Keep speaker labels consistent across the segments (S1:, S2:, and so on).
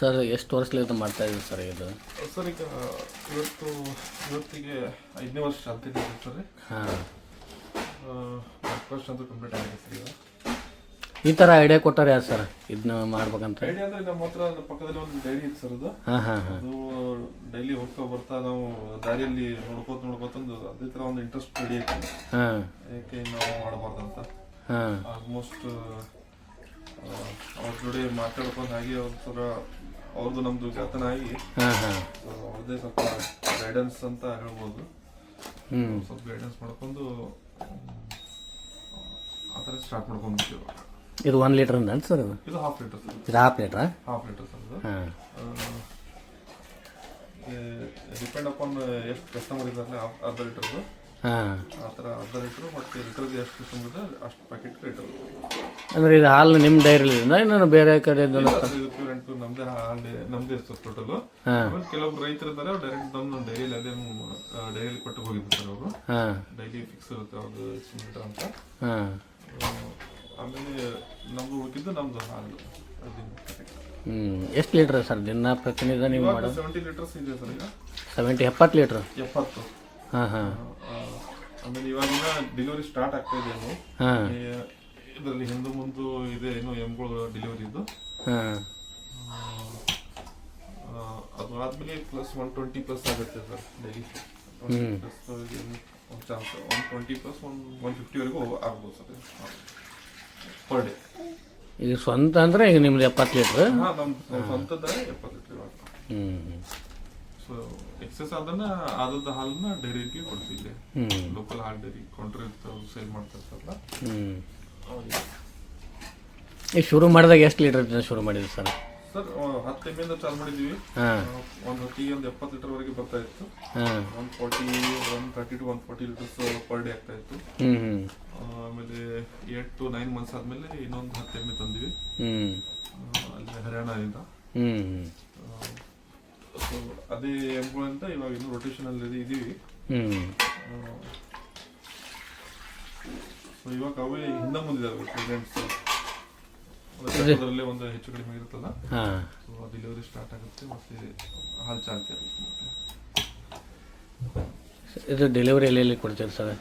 S1: Sir ಎಷ್ಟು ವರ್ಷಲಿಂದ ಮಾಡ್ತಾ ಇದ್ದೀವಿ ಸರ್ ಇದು?
S2: ಸರ್ ಈಗ ಇವತ್ತು ಇವತ್ತಿಗೆ ಐದನೇ ವರ್ಷ ಚಾಲ್ತಿದೆ ಸರ್
S1: ಹಾಂ.
S2: ವರ್ಷ ಅಂತೂ ಕಂಪ್ಲೀಟ್ ಆಗಿದೆ ಸರ್ ಈಗ.
S1: ಈ ಥರ ಐಡಿಯಾ ಕೊಟ್ಟಾರೆ ಯಾರು ಸರ್? ಇದನ್ನ ಮಾಡ್ಬೇಕಂತ.
S2: ಐಡಿಯಾ ಅಂದರೆ ನಮ್ಮ ಹತ್ರ ಪಕ್ಕದಲ್ಲಿ ಒಂದು ಡೈರಿ ಇತ್ತು ಸರ್ ಅದು.
S1: ಹಾಂ ಹಾಂ ಹಾಂ.
S2: ಅದು ಡೈಲಿ ಹೋಗ್ತಾ ಬರ್ತಾ ನಾವು ದಾರಿಯಲ್ಲಿ ನೋಡ್ಕೋತ ನೋಡ್ಕೋತಂದು ಅದೇ ಥರ ಒಂದು ಇಂಟ್ರೆಸ್ಟ್ ಆಯ್ತು.
S1: ಹಾಂ.
S2: ಯಾಕೆ ನಾವು ಅಂತ.
S1: ಹಾಂ.
S2: ಆಲ್ಮೋಸ್ಟ್ ಅವ್ರ ಜೋಡಿ ಮಾತಾಡ್ಕೊಂಡು ಹಾಗೆ ಅವ್ರ ಥರ ಅವ್ರದ್ದು ನಮ್ದು ಗೆಳತನ ಆಗಿ
S1: ಹಾಂ ಹಾಂ.
S2: ಸೊ ಅವ್ರದ್ದೇ ಸ್ವಲ್ಪ ಗೈಡೆನ್ಸ್ ಅಂತ ಹೇಳ್ಬೋದು. ಸ್ವಲ್ಪ ಗೈಡೆನ್ಸ್ ಮಾಡ್ಕೊಂಡು ಆತರ ಆ ಥರ ಸ್ಟಾರ್ಟ್ ಮಾಡ್ಕೊಂಡ್ಬಿಟ್ಟು ಇವಾಗ.
S1: ಇದು ಒನ್ ಲೀಟರ್ ಅಂತ ಸರ್ ಇದು
S2: ಇದು ಹಾಫ್ ಲೀಟರ್ ಸರ್
S1: ಇದು half litre
S2: half litre sir ಇದು
S1: ಹಾಂ.
S2: ಡಿಪೆಂಡ್ ಅಪಾನ್ ಎಷ್ಟು ಕಸ್ಟಮರ್ ಇದ್ದಾರೆ ಅರ್ಧ ಲೀಟರ್ದು ಆ ಥರ ಅರ್ಧ ಲೀಟ್ರ್ ಮತ್ತು ಲೀಟರ್ಗೆ ಎಷ್ಟು ಅಷ್ಟು ಪ್ಯಾಕೆಟ್ ಲೀಟರ್
S1: ಅಂದರೆ ಇದು ಹಾಲು ನಿಮ್ಮ ಡೈರಿಲಿಂದ ಇನ್ನೊಂದು ಬೇರೆ ಕಡೆ
S2: ಇದು ನಮ್ಮದೇ ಹಾಲು ಟೋಟಲ್
S1: ಹಾಂ.
S2: ಆಮೇಲೆ ಕೆಲವೊಬ್ರು ರೈತರು ಇದ್ದಾರೆ ಅವ್ರು ಡೈರೆಕ್ಟ್ ನಮ್ಮ ಡೈರಿಲಿ ಅದೇ ಡೈರಿ ಕೊಟ್ಟು ಹೋಗಿದ್ದಾರೆ ಸರ್ ಅವರು. ಡೈಲಿ ಫಿಕ್ಸ್ ಇರುತ್ತೆ ಅವ್ರದ್ದು ಎಷ್ಟು ಲೀಟರ್ ಅಂತ ಆಮೇಲೆ ನಮ್ದು ಉಳಿದಿದ್ದು ನಮ್ದು ಹಾಲು
S1: ಎಷ್ಟು ಲೀಟ್ರ್ ಸರ್ ದಿನ ಪ್ರತಿನಿತ್ಯ ನೀವು ಮಾಡೋದು?
S2: ಸೆವೆಂಟಿ ಲೀಟರ್ಸ್ ಇದೆ ಸರ್ ಈಗ.
S1: ಸೆವೆಂಟಿ ಎಪ್ಪತ್ತು ಲೀಟ್ರ್
S2: ಎಪ್ಪತ್ತು. ಆಮೇಲೆ ಇವಾಗಿನ ಡೆಲಿವರಿ ಸ್ಟಾರ್ಟ್ ಆಗ್ತಾ ಇದೆ
S1: ಹಾಂ.
S2: ಇದರಲ್ಲಿ ಹಿಂದೆ ಮುಂದೆ ಇದೆ ಏನು ಎಮ್ಗಳು ಡೆಲಿವರಿ ಇದು
S1: ಹಾಂ.
S2: ಆ, ಅದು ಆದ್ಮೇಲೆ ಪ್ಲಸ್ ಒನ್ ಟ್ವೆಂಟಿ ಪ್ಲಸ್ ಆಗುತ್ತೆ ಸರ್ ಡೈಲಿ ಒಂದು chance one twenty plus one one ಫಿಫ್ಟಿವರೆಗೂ ಆಗ್ಬೋದು ಸರ್. ಪರ್ ಡೇ
S1: ಈಗ ಸ್ವಂತ ಅಂದರೆ ಈಗ ನಿಮ್ದು ಎಪ್ಪತ್ತು ಲೀಟ್ರ್?
S2: ಹಾಂ ನಮ್ಮ ನಮ್ಮ ಸ್ವಂತದ ಎಪ್ಪತ್ತು ಲೀಟರ್. ಹ್ಮ್
S1: ಹ್ಞೂ
S2: ಸೊ ಆದನ್ನ ಅದನ್ನ ಆದದ ಹಾಲನ್ನ ಡೈರಿಗೆ ಕೊಡ್ತಿದ್ದೆ ಲೋಕಲ್ ಹಾಲ್ ಡೈರಿ ಕೌಂಟರ್ ಇರ್ತಾವೆ ಸೇಲ್ ಮಾಡ್ತಿರ್ತಾರಲ್ಲ. ಅವ್ರಿಗೆ.
S1: ಈಗ ಶುರು ಮಾಡಿದಾಗ ಎಷ್ಟು ಲೀಟರ್ ಶುರು ಮಾಡಿದ್ರು ಸರ್?
S2: ಸರ್ ಹತ್ತು ಇಂದ ಚಾಲು ಮಾಡಿದ್ವಿ. ಒಂದು ಹೊತ್ತಿಗೆ ಒಂದು ಎಪ್ಪತ್ತು ಲೀಟರ್ ವರೆಗೆ ಬರ್ತಾ ಇತ್ತು. One forty one thirty to one forty litres per day ಆಗ್ತಾ ಇತ್ತು. ಆಮೇಲೆ ಏಟ್ ಟು ನೈನ್ ಮಂತ್ಸ್ ಆದ್ಮೇಲೆ ಇನ್ನೊಂದು ಹತ್ತು ಎಮ್ಮೆ ತಂದಿವಿ.
S1: ಹ್ಞೂ
S2: ಆ, ಅಲ್ಲಿ ಹರಿಯಾಣದಿಂದ ಅದೇ ಎಮ್ಗಳಿಂದ ಇವಾಗ ಇನ್ನು ರೊಟೇಷನ್ ಅಲ್ಲಿ ಇದೀವಿ.
S1: ಹ್ಮ್.
S2: ಸೊ ಇವಾಗ ಅವೇ ಹಿಂದೆ ಮುಂದಿದ್ದಾವೆ ಪ್ರೆಸೆಂಟ್ಸ್ ಅದರಲ್ಲೇ ಒಂದು ಹೆಚ್ಚು ಕಡಿಮೆ ಇರುತ್ತಲ್ಲ?
S1: ಹಾಂ.
S2: ಸೊ ಡೆಲಿವರಿ ಸ್ಟಾರ್ಟ್ ಆಗುತ್ತೆ ಮತ್ತೆ ಹಾಲು ಚಾಲ್ತಿ ಆಗುತ್ತೆ
S1: ಇದು ಡೆಲಿವರಿ ಎಲ್ಲೆಲ್ಲಿ ಕೊಡ್ತೀರಿ ಸರ್?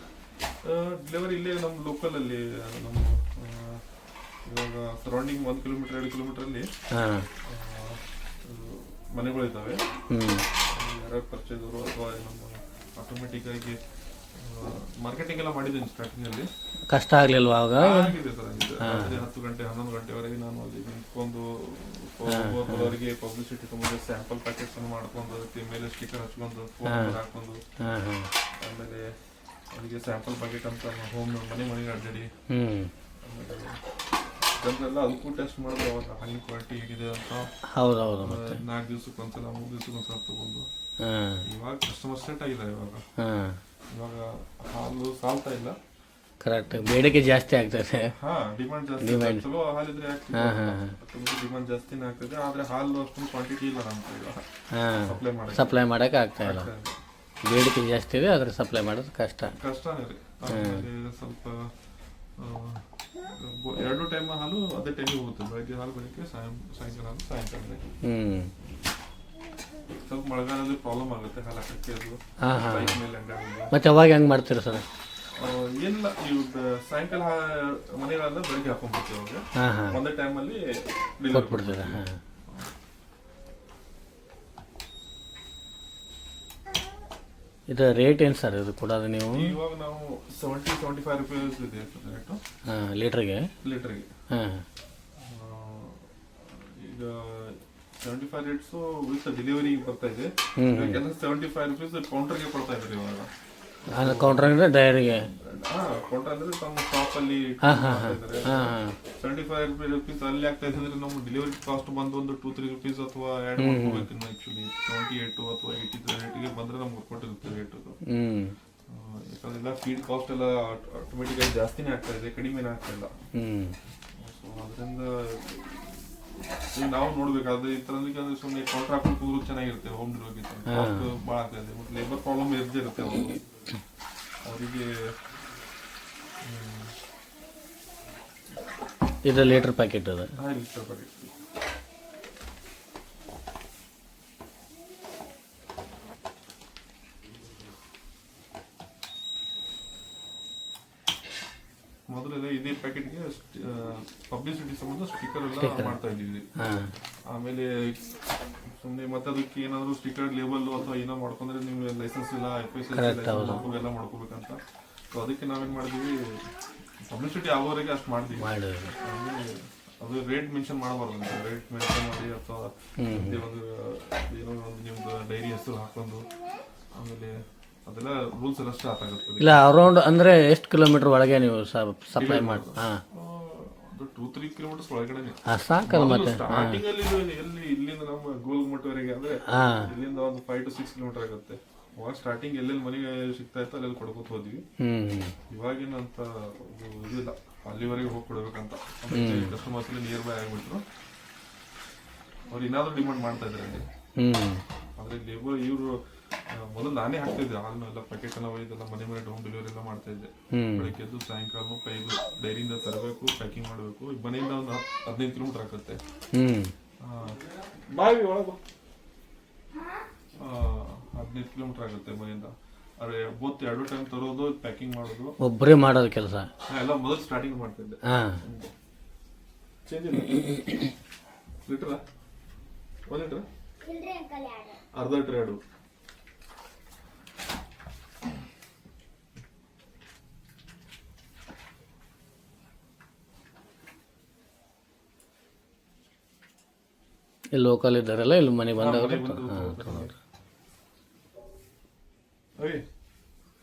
S2: ಡೆಲಿವರಿ ಇಲ್ಲೇ ನಮ್ಮ ಲೋಕಲಲ್ಲಿ ನಮ್ಮ ಇವಾಗ ಸರೌಂಡಿಂಗ್ ಒಂದು ಕಿಲೋಮೀಟರ್ ಎರಡು ಕಿಲೋಮೀಟ್ರಲ್ಲಿ
S1: ಹಾಂ.
S2: ಮನೆಗಳಿದ್ದಾವೆ. ಯಾರ್ಯಾರು ಪರಿಚಯದವರು ಅಥವಾ ನಮ್ಮ ಆಟೋಮೆಟಿಕ್ ಆಗಿ ಮಾರ್ಕೆಟಿಂಗ್ ಎಲ್ಲ ಮಾಡಿದ್ದೀನಿ ಸ್ಟಾರ್ಟಿಂಗ್ ಅಲ್ಲಿ.
S1: ಕಷ್ಟ ಆಗಲಿಲ್ವ
S2: ಆಗಿದೆ ಸರ್ ಆಗಿದೆ. ರಾತ್ರಿ ಹತ್ತು ಗಂಟೆ ಹನ್ನೊಂದು ಗಂಟೆವರೆಗೆ ನಾನು ಅಲ್ಲಿ ನಿಂತ್ಕೊಂಡು ಅವರಿಗೆ ಪಬ್ಲಿಸಿಟಿ ತುಂಬ ಸ್ಯಾಂಪಲ್ ಪ್ಯಾಕೆಟ್ಸ್ ಅನ್ನು ಮಾಡ್ಕೊಂಡು ಅದಕ್ಕೆ ಮೇಲೆ ಸ್ಟಿಕರ್ ಹಚ್ಕೊಂಡು ಫೋನ್ ಹಾಕೊಂಡು ಆಮೇಲೆ ಅವರಿಗೆ ಸ್ಯಾಂಪಲ್ ಪ್ಯಾಕೆಟ್ ಅಂತ ಹೋಮ್ ಮನೆ ಮನೆಗೆ ಅಡ್ಡಾಡಿ. ಆಮೇಲೆ ಜನರೆಲ್ಲ ಅದಕ್ಕೂ ಟೆಸ್ಟ್ ಮಾಡಿದ್ರು ಅವಾಗ ಹಾಲಿನ ಕ್ವಾಲಿಟಿ ಹೇಗಿದೆ ಅಂತ
S1: ಹೌದು ಹೌದು ಮತ್ತೆ.
S2: ನಾಲ್ಕು ದಿವ್ಸಕ್ಕೆ ಒಂದ್ಸಲ ಮೂರು ದಿವ್ಸಕ್ಕೆ ಒಂದ್ಸಲ ತಗೊಂಡು.
S1: ಹಾಂ.
S2: ಇವಾಗ ಕಸ್ಟಮರ್ ಸೆಟ್ ಆಗಿದ್ದಾರೆ ಇವಾಗ.
S1: ಹಾಂ.
S2: ಇವಾಗ ಹಾಲು ಸಾಲ್ತಾ ಇಲ್ಲ.
S1: ಕರೆಕ್ಟ್ ಬೇಡಿಕೆ ಜಾಸ್ತಿ ಆಗ್ತದೆ.
S2: ಹಾ ಡಿಮಾಂಡ್ ಜಾಸ್ತಿ ಇದೆ. ಚಲೋ ಹಾಲಿದ್ರೆ ಆಗ್ತದೆ. ಡಿಮಾಂಡ್ ಜಾಸ್ತಿನೇ ಆಗ್ತದೆ. ಆದ್ರೆ ಹಾಲು ಅಷ್ಟೊಂದು ಕ್ವಾಂಟಿಟಿ ಇಲ್ಲ ನಮ್ಮ ಕಡೆ ಇವಾಗ
S1: ಹಾಂ.
S2: ಸಪ್ಲೈ ಮಾಡಿ
S1: ಸಪ್ಲೈ ಮಾಡೋಕೆ ಆಗ್ತಾ ಇಲ್ಲ. ಬೇಡಿಕೆ ಜಾಸ್ತಿ ಇದೆ ಆದರೆ ಸಪ್ಲೈ ಮಾಡೋದು ಕಷ್ಟ.
S2: ಕಷ್ಟ ರೀ. ಆಮೇಲೆ ಸ್ವಲ್ಪ ಆ, ಎರಡು ಟೈಮ್ ಹಾಲು ಅದೇ ಟೈಮಿಗೆ ಹೋಗುತ್ತೆ. ಬೆಳಗ್ಗೆ ಹಾಲು ಬೆಳಗ್ಗೆ ಸಾಯಂ ಸಾಯಂಕಾಲ ಹಾಲು ಸಾಯಂಕಾಲ.
S1: ಹ್ಞೂ
S2: ಸ್ವಲ್ಪ ಮಳೆಗಾಲದಲ್ಲಿ ಪ್ರಾಬ್ಲಮ್ ಆಗುತ್ತೆ ಹಾಲು ಹಾಕಕ್ಕೆ ಅದು ಬೈಕ್ ಮೇಲೆ
S1: ಮತ್ತೆ ಅವಾಗ ಹೆಂಗೆ ಮಾಡ್ತೀರಾ ಸರ್?
S2: ಏನಿಲ್ಲ ಇವ್ ಸಾಯಂಕಾಲ ಮನೆಗಳಲ್ಲ ಬೆಳಗ್ಗೆ ಹಾಕೊಂಡ್ಬಿಡ್ತೀವಿ ಅವಾಗ. ಒಂದೇ ಟೈಮಲ್ಲಿ
S1: ಕೊಟ್ಬಿಡ್ತೀರಾ ಇದು ರೇಟ್ ಏನು ಸರ್ ಇದು ಕೊಡೋದು ನೀವು?
S2: ಇವಾಗ ನಾವು ಸೆವೆಂಟಿ ಸೆವೆಂಟಿ ಫೈವ್ ರುಪೀಸ್ ಇದೆ ರೇಟು
S1: ಹಾಂ ಲೀಟ್ರಿಗೆ
S2: ಲೀಟ್ರಿಗೆ
S1: ಹಾಂ.
S2: ಈಗ seventy five rates with delivery ಬರ್ತಾ ಇದೆ. ಯಾಕಂದ್ರೆ ಸೆವೆಂಟಿ ಫೈವ್ ರುಪೀಸ್ ಕೌಂಟರ್ಗೆ ಕೊಡ್ತಾ ಇದ್ದಾರೆ ಇವಾಗ.
S1: ಅದು ಕೌಂಟ್ರಾಗ ಡೈರಿಗೆ
S2: ಹಾ ಕೌಂಟರ್ ಅಂದ್ರೆ ತಮ್ಮ ಶಾಪ್ ಅಲ್ಲಿ
S1: ಹಾಂ ಹಾಂ ಹಾಂ. ಹಾಂ
S2: ಸೆವೆಂಟಿ ಫೈವ್ ರುಪೀಸ್ ಅಲ್ಲಿ ಆಗ್ತಾ ಇದೆ ಅಂದ್ರೆ ನಮ್ಮ ಡೆಲಿವರಿ ಕಾಸ್ಟ್ ಬಂದು ಒಂದು ಟೂ ತ್ರೀ ರುಪೀಸ್ ಅಥವಾ ಆ್ಯಡ್ ಮಾಡ್ಕೋಬೇಕು ಆ್ಯಕ್ಚುಲಿ ಸೆವೆಂಟಿ ಏಟು ಅಥವಾ ಏಯ್ಟಿ ರೇಟ್ಗೆ ಬಂದ್ರೆ ನಮ್ಗೆ ಕೊಟ್ಟಿರುತ್ತೆ ರೇಟ್ ಅದು.
S1: ಹ್ಞೂ
S2: ಯಾಕಂದ್ರೆ ಎಲ್ಲ ಫೀಡ್ ಕಾಸ್ಟ್ ಎಲ್ಲ ಆಟೋಮೆಟಿಕ್ ಆಗಿ ಜಾಸ್ತಿನೇ ಆಗ್ತಾ ಇದೆ ಕಡಿಮೆನೇ ಆಗ್ತಾ ಇಲ್ಲ.
S1: ಹ್ಞೂ
S2: ಸೊ ಅದರಿಂದ ನಾವು ನೋಡ್ಬೇಕಾದ್ರೆ ಈ ತರ ಸುಮ್ಮನೆ ಕಾಂಟ್ರಾಕ್ಟ್ ಕೂರು ಚೆನ್ನಾಗಿರುತ್ತೆ ಹೋಮ್ ಡೆಲಿವರಿ ಕಾಸ್ಟ್ ಭಾಳ ಆಗ್ತದೆ ಮತ್ತೆ ಲೇಬರ್ ಪ್ರಾಬ್ಲಮ್ ಇರದೇ ಇರುತ್ತೆ ಅವ್ರಿಗೆ. ಅವರಿಗೆ
S1: ಇದು ಲೀಟರ್ ಪ್ಯಾಕೆಟ್ ಅದು.
S2: ಹಾಂ ಇಷ್ಟಪಡಿ ಮೊದಲೆಲ್ಲ ಇದೇ ಪ್ಯಾಕೆಟ್ಗೆ ಪಬ್ಲಿಸಿಟಿ ಸಂಬಂಧ ಸ್ಟಿಕರ್ ಎಲ್ಲ ಮಾಡ್ತಾ ಇದ್ದೀವಿ. ಆಮೇಲೆ ಸುಮ್ಮನೆ ಮತ್ತೆ ಅದಕ್ಕೆ ಏನಾದರೂ ಸ್ಟಿಕ್ಕರ್ ಲೇಬಲ್ ಅಥವಾ ಏನೋ ಮಾಡ್ಕೊಂಡ್ರೆ ನೀವು ಲೈಸೆನ್ಸ್ ಇಲ್ಲ ಎಫ್ ಎಸ್ ಎಲ್ಲ ಮಾಡ್ಕೋಬೇಕಂತ. ಸೊ ಅದಕ್ಕೆ ನಾವೇನು ಮಾಡಿದ್ವಿ ಪಬ್ಲಿಸಿಟಿ ಆಗೋವರೆಗೆ ಅಷ್ಟು ಮಾಡಿದ್ವಿ ಅದು ರೇಟ್ ಮೆನ್ಷನ್ ಮಾಡಬಾರ್ದು ಅಂತ. ರೇಟ್ ಮೆನ್ಷನ್ ಮಾಡಿ ಅಥವಾ ಒಂದು ಏನೋ ಒಂದು ನಿಮ್ದು ಡೈರಿ ಹೆಸರು ಹಾಕೊಂಡು ಆಮೇಲೆ ಅದೆಲ್ಲ ರೂಲ್ಸ್ ಎಲ್ಲ ಸ್ಟಾರ್ಟ್ ಆಗುತ್ತೆ.
S1: ಇಲ್ಲ ಅರೌಂಡ್ ಅಂದ್ರೆ ಎಷ್ಟು ಕಿಲೋಮೀಟರ್ ಒಳಗೆ ನೀವು ಸಪ್ಲೈ ಮಾಡಿ ಹಾಂ.
S2: ಒಂದು ಟೂ ತ್ರೀ ಕಿಲೋಮೀಟರ್ಸ್ ಒಳಗಡೆ
S1: ಹಾಂ ಸಾಕಲ್ಲ ಮತ್ತೆ.
S2: ಸ್ಟಾರ್ಟಿಂಗ್ ಅಲ್ಲಿ ಎಲ್ಲಿ ಇಲ್ಲಿಂದ ನಮ್ಮ ಗೋಲ್ಗುಮಟ್ಟವರೆಗೆ ಅಂದ್ರೆ ಇಲ್ಲಿಂದ ಒಂದು ಫೈವ್ ಟು ಸಿಕ್ಸ್ ಕಿಲೋಮೀಟರ್ ಆಗುತ್ತೆ. ಅವಾಗ ಸ್ಟಾರ್ಟಿಂಗ್ ಎಲ್ಲೆಲ್ಲಿ ಮನೆಗೆ ಸಿಗ್ತಾ ಇತ್ತು ಅಲ್ಲೆಲ್ಲಿ ಕೊಡ್ಕೊತ ಹೋದ್ವಿ. ಇವಾಗೇನಂತ ಇದು ಇದಿಲ್ಲ. ಅಲ್ಲಿವರೆಗೆ ಹೋಗಿ ಕೊಡ್ಬೇಕಂತ. ಕಸ್ಟಮರ್ಸ್ ನಿಯರ್ ಬೈ ಆಗ್ಬಿಟ್ರು. ಅವ್ರು ಇನ್ನಾದ್ರೂ ಡಿಮಾಂಡ್ ಮಾಡ್ತಾ ಇದ್ದಾರೆ ಅಲ್ಲಿ. ಆದ್ರೆ ಲೇಬರ್ ಇವರು ಮೊದಲು ನಾನೇ ಹಾಕ್ತಿದ್ದೆ ಹಾಲು ಎಲ್ಲ ಪ್ಯಾಕೆಟ್ ಎಲ್ಲ ಒಯ್ದೆಲ್ಲ ಮನೆ ಮನೆ ಡೋಮ್ ಡೆಲಿವರಿ ಎಲ್ಲ ಮಾಡ್ತಾ ಇದ್ದೆ. ಬೆಳಿಗ್ಗೆ ಎದ್ದು ಸಾಯಂಕಾಲ ಕೈದು ಡೈರಿಯಿಂದ ತರಬೇಕು ಪ್ಯಾಕಿಂಗ್ ಮಾಡಬೇಕು. ಮನೆಯಿಂದ ಒಂದು ಹತ್ತು ಹದಿನೈದು ಕಿಲೋಮೀಟರ್ ಆಗುತ್ತೆ
S1: ಹ್ಞೂ
S2: ಬಾವಿ ಒಳಗೆ. ಹದಿನೈದು ಕಿಲೋಮೀಟರ್ ಆಗುತ್ತೆ ಮನೆಯಿಂದ. ಅದೇ ಬೋತ್ ಎರಡು ಟೈಮ್ ತರೋದು ಪ್ಯಾಕಿಂಗ್ ಮಾಡೋದು.
S1: ಒಬ್ಬರೇ ಮಾಡೋದು ಕೆಲಸ.
S2: ಎಲ್ಲ ಮೊದಲು ಸ್ಟಾರ್ಟಿಂಗ್ ಮಾಡ್ತಾ
S1: ಇದ್ದೆ.
S2: ಚೇಂಜ್ ಇಲ್ಲ. ಲೀಟ್ರ? ಒಂದು ಲೀಟ್ರ? ಅರ್ಧ ಲೀಟ್ರ್ ಎರಡು.
S1: ಇಲ್ಲಿ ಲೋಕಲ್ ಇದ್ದಾರಲ್ಲ ಇಲ್ಲಿ ಮನೆಗೆ ಬಂದವರು
S2: ಮನೆಗ್ ಬಂದು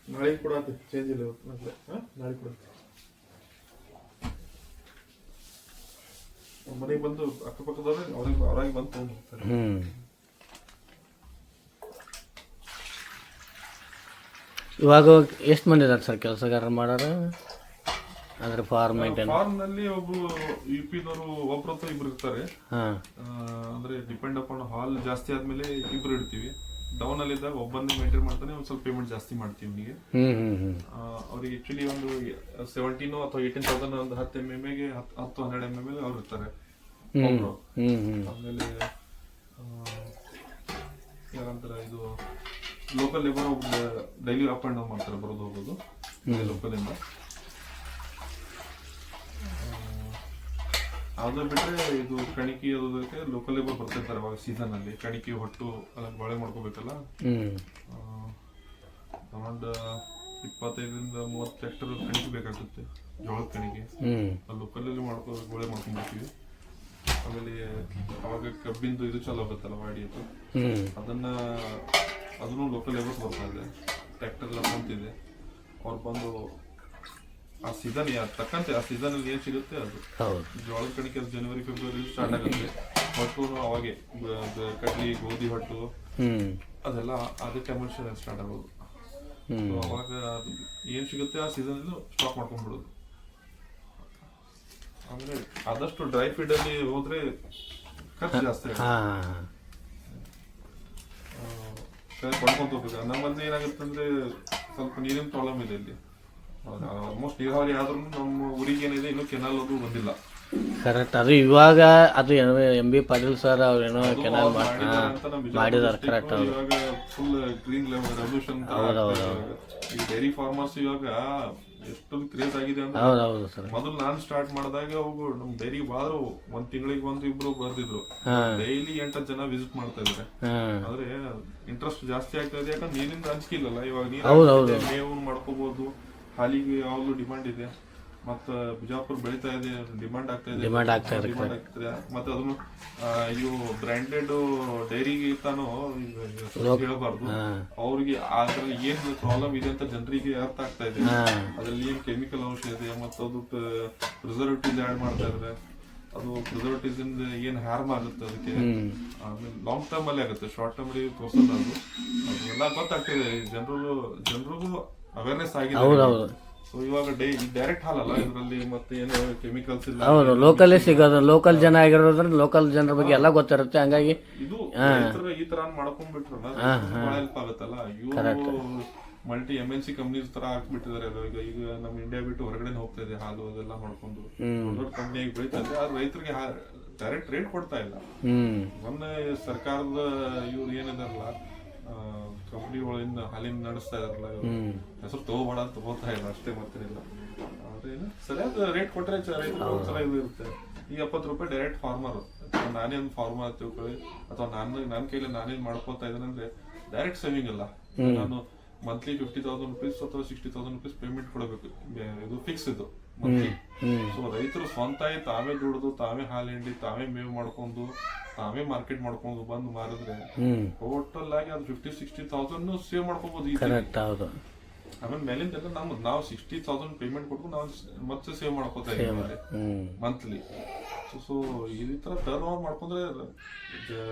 S2: ನಾಳೆ ಕೂಡ ಚೇಂಜ್ ಇಲ್ಲ ಇವತ್ತು ನಾಳೆ ಹಾ? ನಾಳೆ ಕೂಡ ಮನೆಗೆ ಬಂದು ಅಕ್ಕಪಕ್ಕದವ್ರೆ ಅವ್ರಿಗೆ ಅವ್ರಾಗಿ ಬಂದು ತಗೊಂಡು ಹೋಗ್ತಾರೆ.
S1: ಹ್ಞೂ ಇವಾಗ ಎಷ್ಟು ಮಂದಿ ಇದ್ದಾರೆ ಸರ್ ಕೆಲಸಗಾರ ಮಾಡೋರು? ಅಂದ್ರೆ ಫಾರ್ಮ್ ಮೇಂಟೈನ್
S2: ಫಾರ್ಮ್ನಲ್ಲಿ ಒಬ್ರು ಯು ಪಿನವರು ಒಬ್ರು ಅಥವಾ ಇಬ್ರು ಇರ್ತಾರೆ.
S1: ಹಾಂ.
S2: ಆ, ಅಂದ್ರೆ ಡಿಪೆಂಡ್ ಅಪಾನ್ ಹಾಲ್ ಜಾಸ್ತಿ ಆದ್ಮೇಲೆ ಇಬ್ರು ಇಡ್ತೀವಿ. ಡೌನ್ ಅಲ್ಲಿ ಇದ್ದಾಗ ಒಬ್ಬನ್ನೇ ಮೇಂಟೈನ್ ಮಾಡ್ತಾನೆ ಒಂದ್ ಸ್ವಲ್ಪ ಪೇಮೆಂಟ್ ಜಾಸ್ತಿ ಮಾಡ್ತೀವಿ ಅವನಿಗೆ
S1: ಹ್ಞೂ ಹ್ಞೂ ಹ್ಞೂ
S2: ಅವ್ರಿಗೆ ಆಕ್ಚುಲಿ ಒಂದು ಸೆವೆಂಟೀನ್ ಅಥವಾ ಏಯ್ಟೀನ್ ತೌಸಂಡ್ ಒಂದು ಹತ್ತು ಎಂ ಎಂ ಗೆ ಹತ್ತು ಹನ್ನೆರಡು ಎಂ ಎಂ ಅವ್ರು ಇರ್ತಾರೆ. ಒಬ್ರು.
S1: ಹ್ಞೂ ಹ್ಞೂ
S2: ಆಮೇಲೆ ಆ, ಇದು local labour daily up and down ಮಾಡ್ತಾರೆ ಬರೋದು ಹೋಗೋದು ಲೋಕಲ್ ಇಂದ. ಅದು ಬಿಟ್ಟರೆ ಇದು ಕಣಿಕಿ ಅದಕ್ಕೆ ಲೋಕಲ್ ಲೇಬರ್ ಬರ್ತಿರ್ತಾರೆ ಅವಾಗ ಸೀಸನ್ ಅಲ್ಲಿ. ಕಣಿಕಿ ಹೊಟ್ಟು ಅದನ್ನ ಬಾಳೆ ಮಾಡ್ಕೋಬೇಕಲ್ಲ? ಅರೌಂಡ್ ಇಪ್ಪತ್ತೈದರಿಂದ ಮೂವತ್ತು ಟ್ರ್ಯಾಕ್ಟರ್ ಕಣಿಕೆ ಬೇಕಾಗುತ್ತೆ ಜೋಳದ ಕಣಿಕೆ. ಲೋಕಲಲ್ಲಿ ಮಾಡ್ಕೋ ಗೋಳೆ ಮಾಡ್ಕೊಂಡ್ಬಿಡ್ತೀವಿ. ಆಮೇಲೆ ಅವಾಗ ಕಬ್ಬಿಂದು ಇದು ಚಾಲು ಆಗುತ್ತಲ್ಲ ವಾಡಿ ಅದು. ಅದನ್ನ ಅದನ್ನು ಲೋಕಲ್ ಲೇಬರ್ಸ್ ಬರ್ತಾ ಇದೆ. ಟ್ರ್ಯಾಕ್ಟರ್ ಎಲ್ಲ ಬಂತಿದೆ. ಅವ್ರು ಬಂದು ಆ ಸೀಸನ್ ತಕ್ಕಂತೆ ಆ ಸೀಸನ್ ಅಲ್ಲಿ ಏನ್ ಸಿಗುತ್ತೆ ಅದು.
S1: ಹೌದು.
S2: ಜೋಳದ ಕಣಿಕೆ ಅದು ಜನವರಿ ಫೆಬ್ರವರಿ ಸ್ಟಾರ್ಟ್ ಆಗುತ್ತೆ. ಹೊಟ್ಟು ಅವಾಗೆ ಕಡ್ಲಿ ಗೋಧಿ ಹೊಟ್ಟು. ಅದೆಲ್ಲ ಅದೇ ಟೈಮಲ್ಲಿ ಸ್ಟಾರ್ಟ್ ಆಗೋದು. ಅವಾಗ ಅದು ಏನ್ ಸಿಗುತ್ತೆ ಆ ಸೀಸನ್ ಸ್ಟಾಕ್ ಮಾಡ್ಕೊಂಡ್ಬಿಡೋದು. ಆಮೇಲೆ ಆದಷ್ಟು ಡ್ರೈ ಫೀಡ್ ಅಲ್ಲಿ ಹೋದ್ರೆ ಖರ್ಚು ಜಾಸ್ತಿ ಆಗುತ್ತೆ. ಹೋಗ್ಬೇಕು ನಮ್ಮಲ್ಲಿ ಏನಾಗುತ್ತೆ ಅಂದ್ರೆ ಸ್ವಲ್ಪ ನೀರಿನ ಪ್ರಾಬ್ಲಮ್ ಇದೆ ಇಲ್ಲಿ. ಆಲ್ಮೋಸ್ಟ್ ನೀರಾವರಿ ಆದ್ರೂ ನಮ್ಮ ಊರಿಗೆ ಏನಿದೆ ಇನ್ನೂ ಕೆನಾಲ್ ಅದು ಬಂದಿಲ್ಲ.
S1: ಕರೆಕ್ಟ್ ಅದು ಇವಾಗ ಅದು ಏನೋ ಎಂ ಬಿ ಪಾಟೀಲ್ ಸರ್ ಅವ್ರೇನೋ ಕೆನಾಲ್
S2: ಮಾಡಿದಾರೆ ನಮ್ಮ
S1: ಕರೆಕ್ಟ್ ಅವರು.
S2: ಇವಾಗ ಫುಲ್ ಗ್ರೀನ್ ರೆವಲ್ಯೂಷನ್ ಈ ಡೈರಿ ಫಾರ್ಮರ್ಸ್ ಇವಾಗ ಎಷ್ಟೊಂದು ಕ್ರೇಜ್ ಆಗಿದೆ ಅಂದ್ರೆ
S1: ಹೌದು ಹೌದು ಸರ್.
S2: ಮೊದಲು ನಾನು ಸ್ಟಾರ್ಟ್ ಮಾಡಿದಾಗ ಅವು ನಮ್ ಡೈರಿ ಬಾದ್ರು ಒಂದ್ ತಿಂಗಳಿಗೆ ಒಂದು ಇಬ್ರು ಬರ್ತಿದ್ರು ಡೈಲಿ ಎಂಟತ್ತು ಜನ ವಿಸಿಟ್ ಮಾಡ್ತಾ ಇದ್ದಾರೆ ಆದ್ರೆ ಇಂಟ್ರೆಸ್ಟ್ ಜಾಸ್ತಿ ಆಗ್ತಾ ಇದೆ ಯಾಕಂದ್ರೆ ನೀರಿಂದ ಅಂಚಿಲ್ಲ ಇಲ್ಲಲ್ಲ. ಇವಾಗ ನೀರು ಮೇವು ಮಾಡ್ಕೋಬಹುದು ಹಾಲಿಗೆ ಯಾವಾಗಲೂ ಡಿಮಾಂಡ್ ಇದೆ. ಮತ್ತ ಬಿಜಾಪುರ್ ಬೆಳೀತಾ ಇದೆ ಡಿಮಾಂಡ್ ಆಗ್ತಾ ಇದೆ.
S1: ಡಿಮಾಂಡ್ ಆಗ್ತಾ ಇದೆ
S2: ಡಿಮಾಂಡ್ ಆಗ್ತದೆ. ಮತ್ತೆ ಅದನ್ನು ಇವು ಬ್ರ್ಯಾಂಡೆಡ್ ಡೈರಿಗೆ ತಾನು ಹೇಳಬಾರ್ದು. ಅವ್ರಿಗೆ ಅದ್ರಲ್ಲಿ ಏನ್ ಪ್ರಾಬ್ಲಮ್ ಇದೆ ಅಂತ ಜನರಿಗೆ ಅರ್ಥ ಆಗ್ತಾ ಇದೆ. ಅದ್ರಲ್ಲಿ ಏನ್ ಕೆಮಿಕಲ್ ಅಂಶ ಇದೆ ಮತ್ತು ಅದು ಪ್ರಿಸರ್ವೇಟಿವ್ಸ್ ಆಡ್ ಮಾಡ್ತಾ ಇದ್ದಾರೆ ಅದು ಪ್ರಿಸರ್ವೇಟಿವ್ಸ್ ಇಂದ ಏನ್ ಹಾರ್ಮ್ ಆಗುತ್ತೆ ಅದಕ್ಕೆ? ಆಮೇಲೆ ಲಾಂಗ್ ಟರ್ಮ್ ಅಲ್ಲಿ ಆಗುತ್ತೆ. ಶಾರ್ಟ್ ಟರ್ಮ್ ಅಲ್ಲಿ ತೋರ್ಸಲ್ಲ ಅದು. ಎಲ್ಲ ಗೊತ್ತಾಗ್ತಿದೆ. ಜನರು ಜನರಿಗೂ ಅವೇರ್ನೆಸ್ ಆಗಿದೆ
S1: ಹೌದು ಹೌದು.
S2: ಸೊ ಇವಾಗ ಡೈ ಡೈರೆಕ್ಟ್ ಹಾಲಲ್ಲ ಇದರಲ್ಲಿ ಮತ್ತೆ ಏನು ಕೆಮಿಕಲ್ಸ್ ಇಲ್ಲ?
S1: ಹೌದು ಲೋಕಲೇ ಸಿಗೋದು ಲೋಕಲ್ ಜನ ಆಗಿರೋದ್ರಿಂದ ಲೋಕಲ್ ಜನರ ಬಗ್ಗೆ ಎಲ್ಲ ಗೊತ್ತಿರುತ್ತೆ. ಹಂಗಾಗಿ
S2: ಇದು ರೈತರ ಈ ತರ ಮಾಡ್ಕೊಂಡ್ಬಿಟ್ರಲ್ಲ ಬಹಳ ಹೆಲ್ಪ್ ಆಗುತ್ತಲ್ಲ? ಇವರು multi M N C companies ತರ ಹಾಕ್ಬಿಟ್ಟಿದ್ದಾರೆ ಅದು ಈಗ ಈಗ ನಮ್ಮ ಇಂಡಿಯಾ ಬಿಟ್ಟು ಹೊರಗಡೆ ಹೋಗ್ತಾ ಇದೆ ಹಾಲು ಅದೆಲ್ಲ ಮಾಡ್ಕೊಂಡು. ದೊಡ್ಡ ಕಂಪ್ನಿ ಬೆಳೀತಾ ಇದೆ ಆದ್ರೆ ರೈತರಿಗೆ ಡೈರೆಕ್ಟ್ ರೇಟ್ ಕೊಡ್ತಾ ಇಲ್ಲ.
S1: ಹ್ಮ್.
S2: ಮೊನ್ನೆ ಸರ್ಕಾರದ ಇವ್ರು ಏನಿದಾರಲ್ಲ ಕಂಪ್ನಿಗಳಿಂದ ಹಾಲಿನ ನಡೆಸ್ತಾ ಇದಾರಲ್ಲ ಹೆಸರು ತಗೋಬೇಡ ಅಂತ ತಗೋತಾ ಇಲ್ಲ ಅಷ್ಟೇ ಮತ್ತೇನಿಲ್ಲ ಸರಿಯಾದ ರೇಟ್ ಕೊಟ್ರೆ ಚ- ರೈತರಿಗೆ ಒಂದ್ಸಲ ಇದು ಇರುತ್ತೆ. ಈಗ ಎಪ್ಪತ್ತು ರೂಪಾಯಿ ಡೈರೆಕ್ಟ್ ಫಾರ್ಮರ್ ನಾನೇ ಒಂದು ಫಾರ್ಮರ್ ತಿಳ್ಕೊಳ್ಳಿ. ಅಥವಾ ನಾನು ನನ್ನ ಕೈಲಿ ನಾನೇನ್ ಮಾಡ್ಕೊತಾ ಇದ್ದೇನೆ ಅಂದ್ರೆ ಡೈರೆಕ್ಟ್ ಸೇವಿಂಗ್ ಅಲ್ಲ. ನಾನು ಮಂತ್ಲಿ ಫಿಫ್ಟಿ ತೌಸಂಡ್ ರುಪೀಸ್ ಅಥವಾ ಸಿಕ್ಸ್ಟಿ ತೌಸಂಡ್ ರುಪೀಸ್ ಪೇಮೆಂಟ್ ಕೊಡಬೇಕು. ಇದು ಫಿಕ್ಸ್ ಇದು. ಸೊ ರೈತರು ಸ್ವಂತ ಆಗಿ ತಾವೇ ದುಡಿದು ತಾವೇ ಹಾಲು ಹಿಂಡಿ ತಾವೇ ಮೇವು ಮಾಡ್ಕೊಂಡು ತಾವೇ ಮಾರ್ಕೆಟ್ ಮಾಡ್ಕೊಂಡು ಬಂದು ಮಾರಿದ್ರೆ ಟೋಟಲ್ ಆಗಿ ಅದು ಫಿಫ್ಟಿ ಸಿಕ್ಸ್ಟಿ ತೌಸಂಡ್ ಸೇವ್ ಮಾಡ್ಕೋಬಹುದು ಆಮೇಲೆ ಮೇಲಿಂದ ಎಲ್ಲ ನಮ್ದು ನಾವು ಸಿಕ್ಸ್ಟಿ ತೌಸಂಡ್ ಪೇಮೆಂಟ್ ಕೊಟ್ಟು ನಾವು ಮತ್ತೆ ಸೇವ್ ಮಾಡ್ಕೋತಾ ಇದ್ದೀವಿ ಮಂತ್ಲಿ ಸೊ ಸೊ ಈ ತರ ಟರ್ನ್ ಓವರ್ ಮಾಡ್ಕೊಂಡ್ರೆ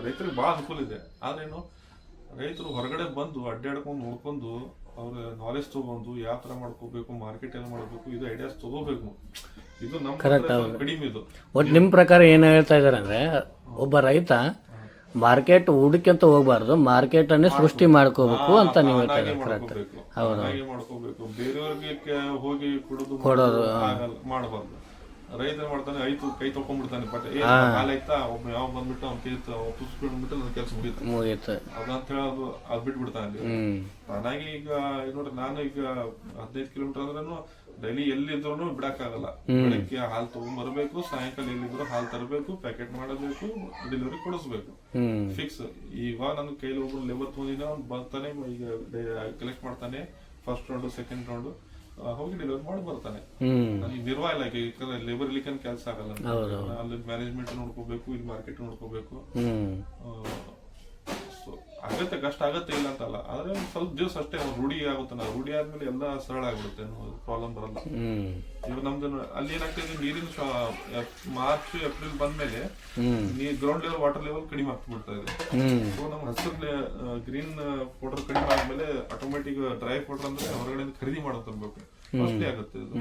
S2: ರೈತರಿಗೆ ಭಾಳ ಅನುಕೂಲ ಇದೆ. ಆದ್ರೇನು ರೈತರು ಹೊರಗಡೆ ಬಂದು ಅಡ್ಡಾಡ್ಕೊಂಡು ನೋಡ್ಕೊಂಡು ಅವ್ರ ನಾಲೆಜ್ ತಗೊಂಡು ಯಾವ ತರ ಮಾಡ್ಕೋಬೇಕು ಮಾರ್ಕೆಟ್ ಎಲ್ಲ ಮಾಡಬೇಕು ಇದು ಐಡಿಯಾಸ್ ತಗೋಬೇಕು. ಇದು ನಮ್ಮ ಕರೆಕ್ಟ್ ಕಡಿಮೆ ಇದು.
S1: ಒಟ್ಟು ನಿಮ್ಮ ಪ್ರಕಾರ ಏನು ಹೇಳ್ತಾ ಇದ್ದಾರೆ ಅಂದರೆ ಒಬ್ಬ ರೈತ ಮಾರ್ಕೆಟ್ ಹುಡುಕ್ಯಂತ ಹೋಗ್ಬಾರ್ದು ಮಾರ್ಕೆಟನ್ನೇ ಸೃಷ್ಟಿ ಮಾಡ್ಕೋಬೇಕು ಅಂತ ನೀವು ಹೇಳ್ತಾ ಇದ್ದಾರೆ ಕರೆಕ್ಟ್
S2: ಹೌದು. ಮಾಡ್ಕೋಬೇಕು. ಬೇರೆಯವ್ರಿಗೆ ಕೆ- ಹೋಗಿ ಕೊಡೋದು
S1: ಕೊಡೋದು,
S2: ಆಗಲ್ಲ ಮಾಡಬಾರ್ದು. ರೈತ ಮಾಡ್ತಾನೆ ಐತು ಕೈ ತಕೊಂಡ್ಬಿಡ್ತಾನೆ ಬಟ್ ಏ ಹಾಲ್ ಆಯ್ತಾ ಒಬ್ಬ ಯಾವ ಬಂದ್ಬಿಟ್ಟು ಅವ್ನ ಕೈ ಒಪ್ಪಿಸ್ಕೊಂಡ್ಬಿಟ್ಟು ನನ್ನ ಕೆಲಸ ಮುಗೀತು
S1: ಮುಗೀತು
S2: ಅದಂತ ಹೇಳೋದು ಅದ್ ಬಿಟ್ಬಿಡ್ತಾನೆ ಅಲ್ಲಿ. ಈಗ ನೋಡ್ರಿ ನಾನು ಈಗ ಹದಿನೈದು ಕಿಲೋಮೀಟರ್ ಅಂದ್ರೂ ಡೈಲಿ ಎಲ್ಲಿದ್ರು ಬಿಡಕ್ಕಾಗಲ್ಲ. ಬೆಳಗ್ಗೆ ಹಾಲು ತಗೊಂಡ್ಬರ್ಬೇಕು ಸಾಯಂಕಾಲ ಎಲ್ಲಿದ್ರು ಹಾಲು ತರಬೇಕು ಪ್ಯಾಕೆಟ್ ಮಾಡಬೇಕು ಡೆಲಿವರಿ ಕೊಡಿಸ್ಬೇಕು. ಫಿಕ್ಸ್ ಇವಾಗ ನನ್ನ ಕೈಲಿ ಒಬ್ಬರು ಲೇಬರ್ ತಗೊಂಡಿನ ಅವ್ನು ಬರ್ತಾನೆ ಈಗ ಕಲೆಕ್ಟ್ ಮಾಡ್ತಾನೆ ಫಸ್ಟ್ ರೌಂಡ್ ಸೆಕೆಂಡ್ ರೌಂಡ್ ಹೋಗಿ ಡೆಲಿವರಿ ಮಾಡಿ ಬರ್ತಾನೆ. ನನಗೆ ನಿರ್ವಾಹ ಇಲ್ಲ ಈಗ ಯಾಕಂದ್ರೆ ಲೇಬರ್ ಇರ್ಲಿಕ್ಕೆ ಕೆಲಸ ಆಗಲ್ಲ. ಅಲ್ಲಿ ಮ್ಯಾನೇಜ್ಮೆಂಟ್ ನೋಡ್ಕೋಬೇಕು ಇಲ್ಲಿ ಮಾರ್ಕೆಟ್ ನೋಡ್ಕೋಬೇಕು. ಆಗತ್ತೆ ಕಷ್ಟ ಆಗತ್ತೆ ಇಲ್ಲ ಅಂತಲ್ಲ. ಆದ್ರೆ ಒಂದ್ ಸ್ವಲ್ಪ ದಿವಸ ಅಷ್ಟೇ ಅವ್ನು ರೂಢಿ ಆಗುತ್ತೆ. ನಾವು ರೂಢಿ ಆದ್ಮೇಲೆ ಎಲ್ಲ ಸರಳ ಆಗ್ಬಿಡುತ್ತೆ ಪ್ರಾಬ್ಲಮ್ ಬರಲ್ಲ. ಇವಾಗ ನಮ್ದು ಅಲ್ಲಿ ಏನಾಗ್ತದೆ ನೀರಿನ ಮಾರ್ಚ್ ಏಪ್ರಿಲ್ ಬಂದ್ಮೇಲೆ ನೀ ಗ್ರೌಂಡ್ ಲೆವೆಲ್ ವಾಟರ್ ಲೆವೆಲ್ ಕಡಿಮೆ ಆಗ್ಬಿಡ್ತಾ ಇದೆ. ಸೊ ನಮ್ಮ ಹಸಿರು ಗ್ರೀನ್ ಪೌಡರ್ ಕಡಿಮೆ ಆದ್ಮೇಲೆ ಆಟೋಮೆಟಿಕ್ ಡ್ರೈ ಪೌಡರ್ ಅಂದ್ರೆ ಹೊರಗಡೆ ಖರೀದಿ ಮಾಡೋದು ತರ್ಬೇಕು ಅಷ್ಟೇ ಆಗುತ್ತೆ ಇದು.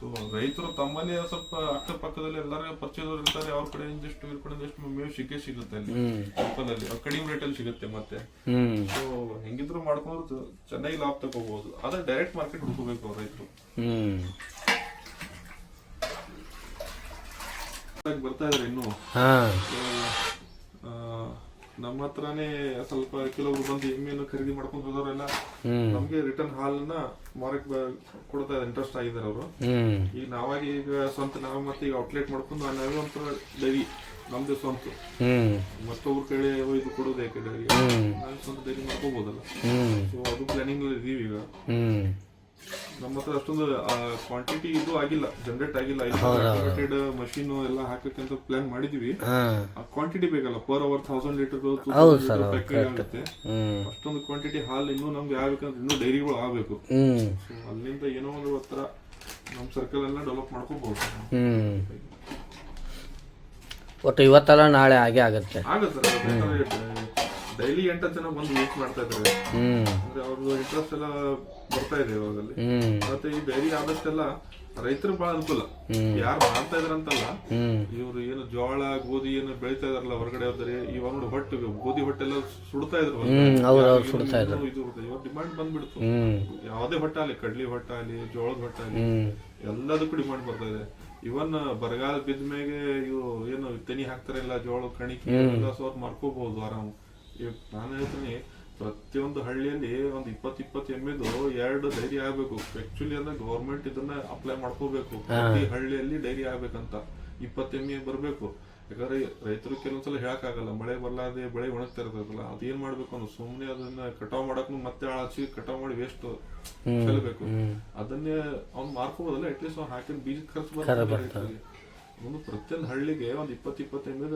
S2: ಸೊ ರೈತರು ತಮ್ಮಲ್ಲಿ ಸ್ವಲ್ಪ ಅಕ್ಕಪಕ್ಕದಲ್ಲಿ ಎಲ್ಲರೂ ಪರಿಚಯದವ್ರು ಇರ್ತಾರೆ ಅವ್ರ ಕಡೆ ಇಂದಿಷ್ಟು ಇವ್ರ ಕಡೆ ಇಂದಿಷ್ಟು ಮೇವು ಸಿಕ್ಕೇ ಸಿಗುತ್ತೆ ಅಲ್ಲಿ. ಲೋಕಲಲ್ಲಿ ಕಡಿಮೆ ರೇಟಲ್ಲಿ ಸಿಗುತ್ತೆ ಮತ್ತೆ. ಸೊ ಹೆಂಗಿದ್ರು ಮಾಡ್ಕೊಂಡು ಚೆನ್ನಾಗಿ ಲಾಭ ತಗೋಬಹುದು ಆದ್ರೆ ಡೈರೆಕ್ಟ್ ಮಾರ್ಕೆಟ್ ಹುಡುಕಬೇಕು ಅವ್ರ ರೈತರು.
S1: ಹ್ಮ್.
S2: ಬರ್ತಾ ಇದಾರೆ ಇನ್ನು. ನಮ್ಮ ಹತ್ರನೇ ಸ್ವಲ್ಪ ಕೆಲವರು ಬಂದು ಎಮ್ಮೆಯನ್ನು ಖರೀದಿ ಮಾಡ್ಕೊಂಡು ಹೋದವರೆಲ್ಲ ನಮ್ಗೆ ರಿಟರ್ನ್ ಹಾಲನ್ನ ಮಾರಕ್ ಕೊಡ್ತಾ ಇಂಟ್ರೆಸ್ಟ್ ಆಗಿದ್ದಾರೆ ಅವರು. ಈಗ ನಾವಾಗಿ ಈಗ ಸ್ವಂತ ನಾವು ಮತ್ತೆ ಈಗ ಔಟ್ಲೆಟ್ ಮಾಡ್ಕೊಂಡು ನಾವೇ ಒಂಥರ ಡೈರಿ ನಮ್ದು ಸ್ವಂತ. ಮತ್ತೊಬ್ರು ಕಡೆ ಒಯ್ದು ಕೊಡೋದು ಯಾಕೆ ಡೈರಿ? ನಾವು ಸ್ವಂತ ಡೈರಿ ಮಾಡ್ಕೋಬಹುದಲ್ಲ ಸೊ ಅದು ಪ್ಲಾನಿಂಗ್ ಇದೀವಿ ಈಗ. ನಮ್ಮ ಹತ್ರ ಅಷ್ಟೊಂದು ಕ್ವಾಂಟಿಟಿ ಇದು ಆಗಿಲ್ಲ ಜನರೇಟ್ ಆಗಿಲ್ಲ. ಆಟೋಮೇಟೆಡ್ ಮಷೀನ್ ಎಲ್ಲ ಅಂತ ಪ್ಲಾನ್ ಮಾಡಿದೀವಿ. ಆ ಕ್ವಾಂಟಿಟಿ ಬೇಕಲ್ಲ per hour thousand litre
S1: sir
S2: ಆಗುತ್ತೆ. ಅಷ್ಟೊಂದು ಕ್ವಾಂಟಿಟಿ ಹಾಲು ಇನ್ನೂ ನಮ್ಗೆ ಆಗ್ಬೇಕಂದ್ರೆ ಇನ್ನೂ ಡೈರಿಗಳು ಆಗಬೇಕು. ಅಲ್ಲಿಂದ ಏನೋ ಒಂದು ಹತ್ರ ನಮ್ಮ ಸರ್ಕಲ್ ಎಲ್ಲ ಡೆವಲಪ್ ಮಾಡ್ಕೋಬಹುದು
S1: ಹ್ಮ್. ಒಟ್ಟು ಇವತ್ತಲ್ಲ ನಾಳೆ ಹಾಗೆ ಆಗುತ್ತೆ.
S2: ಆಗತ್ತೆ ಡೈಲಿ ಎಂಟು ಜನ ಬಂದು ಯೂಸ್ ಮಾಡ್ತಾ ಇದ್ದಾರೆ. ಅಂದ್ರೆ ಅವ್ರದ್ದು ಇಂಟ್ರೆಸ್ಟ್ ಎಲ್ಲ ಬರ್ತಾ ಇದೆ ಇವಾಗಲ್ಲಿ. ಮತ್ತೆ ಈ ಡೈರಿ ಆದಷ್ಟೆಲ್ಲ ರೈತರು ಬಹಳ ಅನುಕೂಲ. ಯಾರು ಮಾಡ್ತಾ ಇದ್ರಂತಲ್ಲ ಇವ್ರು ಏನು ಜೋಳ ಗೋಧಿ ಏನು ಬೆಳಿತಾ ಇದಾರಲ್ಲ ಹೊರಗಡೆ ಹೋದ್ರೆ ಇವಾಗ ನೋಡಿ ಹೊಟ್ಟೆ ಗೋಧಿ ಹೊಟ್ಟೆಲ್ಲ ಸುಡ್ತಾ ಇದ್ರು ಇದು ಇರುತ್ತೆ. ಡಿಮಾಂಡ್ ಬಂದ್ಬಿಡ್ತು. ಯಾವ್ದೇ ಹೊಟ್ಟೆ ಆಗಲಿ ಕಡ್ಲಿ ಹೊಟ್ಟ ಆಗಲಿ ಜೋಳದ ಹೊಟ್ಟೆ ಆಗಲಿ ಎಲ್ಲದಕ್ಕೂ ಡಿಮಾಂಡ್ ಬರ್ತಾ ಇದೆ. ಇವನ್ ಬರಗಾಲ ಬಿದ್ದ ಮೇಲೆ ಇವ್ರು ಏನು ತೆನಿ ಹಾಕ್ತಾರಲ್ಲ ಜೋಳ ಕಣಿಕೆ ಎಲ್ಲ ಸ್ವಲ್ಪ ಮಾರ್ಕೋಬಹುದು ಆರಾಮ್. ನಾನು ಹೇಳ್ತೀನಿ ಪ್ರತಿಯೊಂದು ಹಳ್ಳಿಯಲ್ಲಿ ಒಂದು ಇಪ್ಪತ್ ಇಪ್ಪತ್ತು ಎಮ್ಮೆದು ಎರಡು ಡೈರಿ ಆಗ್ಬೇಕು. ಆಕ್ಚುಲಿ ಅಂದ್ರೆ ಗವರ್ಮೆಂಟ್ ಇದನ್ನ ಅಪ್ಲೈ ಮಾಡ್ಕೋಬೇಕು. ಪ್ರತಿ ಹಳ್ಳಿಯಲ್ಲಿ ಡೈರಿ ಆಗ್ಬೇಕಂತ. ಇಪ್ಪತ್ತು ಎಮ್ಮೆ ಬರ್ಬೇಕು. ಯಾಕಂದ್ರೆ ರೈತರು ಕೆಲವೊಂದ್ಸಲ ಹೇಳಕ್ಕಾಗಲ್ಲ ಮಳೆ ಬರ್ಲಾದೆ ಬೆಳೆ ಒಣಗ್ತಾ ಇರ್ತದಲ್ಲ ಅದೇನ್ ಮಾಡ್ಬೇಕು ಅಂದ್ರೆ ಸುಮ್ನೆ ಅದನ್ನ ಕಟಾವ್ ಮಾಡಕ್ ಮತ್ತೆ ಹಚ್ಚಿ ಕಟಾವ್ ಮಾಡಿ ವೇಸ್ಟ್ ಚೆಲ್ಲಬೇಕು ಅದನ್ನೇ ಅವ್ನು ಮಾರ್ಕೋಬೋದಲ್ಲ ಅಟ್ಲೀಸ್ಟ್ ಅವ್ನು ಹಾಕಿದ ಬೀಜ ಖರ್ಚು ಬರ್ತದೆ. ರೈತರಿಗೆ. ಒಂದು ಪ್ರತಿಯೊಂದು ಹಳ್ಳಿಗೆ ಒಂದ್ ಇಪ್ಪತ್ ಇಪ್ಪತ್ತು ಎಮ್ಮೆ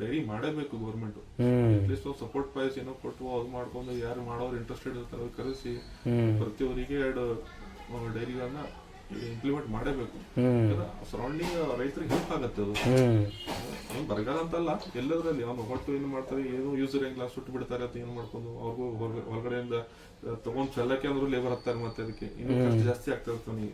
S2: ಡೈರಿ ಮಾಡಬೇಕು ಗೌರ್ಮೆಂಟ್ ಅಟ್ಲೀಸ್ಟ್ ಒಂದು ಸಪೋರ್ಟ್ ಪ್ರೈಸ್ ಏನೋ ಕೊಟ್ಟು ಅದು ಮಾಡ್ಕೊಂಡು ಯಾರು ಮಾಡೋರು ಇಂಟ್ರೆಸ್ಟೆಡ್ ಇರ್ತಾರೆ ಅವ್ರಿಗೆ ಕರೆಸಿ ಪ್ರತಿಯೊಬ್ಬರಿಗೆ ಎರಡು ಡೈರಿಗಳನ್ನ ಇಂಪ್ಲಿಮೆಂಟ್ ಮಾಡಬೇಕು. ಸರೌಂಡಿಂಗ್ ರೈತರಿಗೆ ಹೆಲ್ಪ್ ಆಗತ್ತೆ ಅದು. ಬರಗಾಲ ಅಂತಲ್ಲ ಎಲ್ಲದರಲ್ಲಿ ಅವ್ನು ಹೊಟ್ಟು ಏನು ಮಾಡ್ತಾರೆ ಏನು ಯೂಸರ್ ಹೆಂಗ್ ಸುಟ್ಟು ಬಿಡ್ತಾರೆ ಅಂತ ಏನು ಮಾಡ್ಕೊಂಡು ಅವ್ರಿಗೂ ಹೊರಗಡೆಯಿಂದ ತಗೊಂಡ್ ಚೆಲ್ಲಕ್ಕೆ ಅಂದ್ರೂ ಲೇಬರ್ ಹತ್ತಾರೆ ಮತ್ತೆ ಅದಕ್ಕೆ. ಇನ್ನೂ ಖರ್ಚು ಜಾಸ್ತಿ ಆಗ್ತಾ ಇರ್ತದೆ